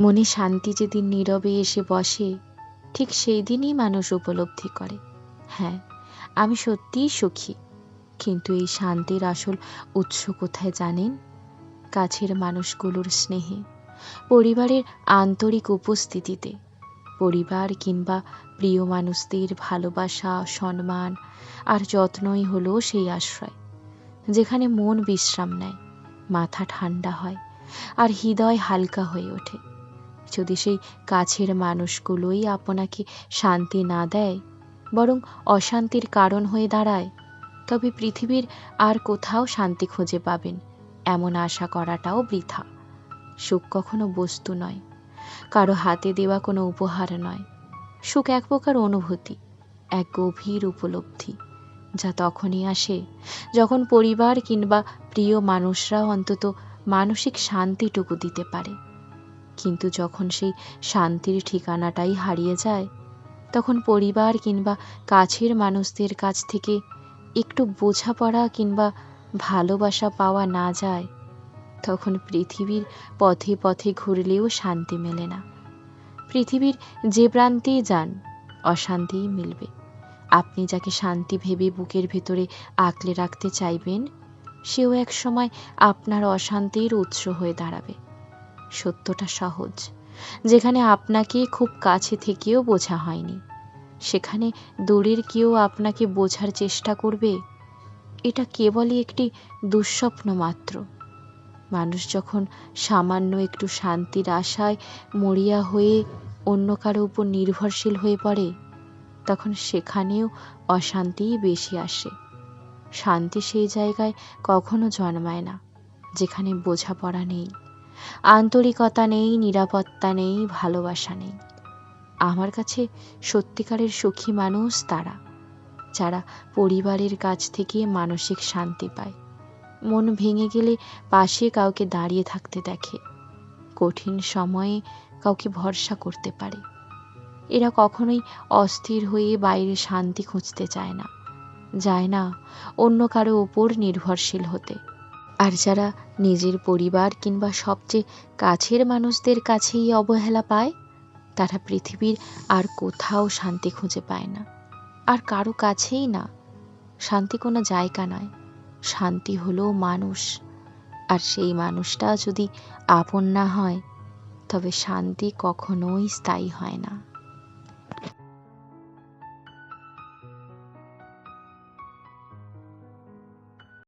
মনে শান্তি যেদিন নীরবে এসে বসে, ঠিক সেই দিনই মানুষ উপলব্ধি করে। হ্যাঁ আমি সত্যিই সুখী। কিন্তু এই শান্তির আসল উৎস কোথায় জানেন? কাছের মানুষগুলোর স্নেহে, পরিবারের আন্তরিক উপস্থিতিতে, পরিবার কিংবা প্রিয় মানুষদের ভালোবাসা, সম্মান আর যত্নই হলো সেই আশ্রয়, যেখানে মন বিশ্রাম নেয়, মাথা ঠান্ডা হয় আর হৃদয় হালকা হয়ে ওঠে। যদি সেই কাছের মানুষগুলোই আপনাকে শান্তি না দেয়, বরং অশান্তির কারণ হয়ে দাঁড়ায়, তবে পৃথিবীর আর কোথাও শান্তি খুঁজে পাবেন, এমন আশা করাটাও বৃথা। সুখ কখনো বস্তু নয়, কারও হাতে দেওয়া কোনো উপহার নয়। সুখ এক প্রকার অনুভূতি, এক গভীর উপলব্ধি, যা তখনই আসে যখন পরিবার কিংবা প্রিয় মানুষরা অন্তত মানসিক শান্তিটুকু দিতে পারে। কিন্তু যখন সেই শান্তির ঠিকানাটাই হারিয়ে যায়, তখন পরিবার কিংবা কাছের মানুষদের কাছ থেকে একটু বোঝাপড়া কিংবা ভালোবাসা পাওয়া না যায়, তখন পৃথিবীর পথে পথে ঘুরলেও শান্তি মেলে না। পৃথিবীর যে প্রান্তেই যান, অশান্তিই মিলবে। আপনি যাকে শান্তি ভেবে বুকের ভেতরে আঁকলে রাখতে চাইবেন, সেও এক সময় আপনার অশান্তির উৎস হয়ে দাঁড়াবে। সত্যটা সহজ, যেখানে আপনাকে খুব কাছে থেকেও বোঝা হয়নি। সেখানে দূরের কেউ আপনাকে বোঝার চেষ্টা করবে? এটা কেবলই একটি দুঃস্বপ্ন মাত্র। মানুষ যখন সামান্য একটু শান্তির আশায় মরিয়া হয়ে অন্য কারও উপর নির্ভরশীল হয়ে পড়ে, তখন সেখানেও অশান্তিই বেশি আসে। শান্তি সেই জায়গায় কখনো জন্মায় না, যেখানে বোঝাপড়া নেই। আন্তরিকতা নেই, নিরাপত্তা নেই, ভালোবাসা নেই। আমার কাছে সত্যিকারের সুখী মানুষ তারা, যারা পরিবারের কাছ থেকে মানসিক শান্তি পায়। মন ভেঙে গেলে পাশে কাউকে দাঁড়িয়ে থাকতে দেখে। কঠিন সময়ে কাউকে ভরসা করতে পারে। এরা কখনোই অস্থির হয়ে বাইরে শান্তি খুঁজতে চায় না। যায় না অন্য কারও ওপর নির্ভরশীল হতে। আর যারা নিজের পরিবার কিংবা সবচেয়ে কাছের মানুষদের কাছেই অবহেলা পায়, তারা পৃথিবীর আর কোথাও শান্তি খুঁজে পায় না। আর কারও কাছেই না। শান্তি কোনো জায়গা নয়। শান্তি হলো মানুষ। আর সেই মানুষটা যদি আপন না হয়, তবে শান্তি কখনোই স্থায়ী হয় না।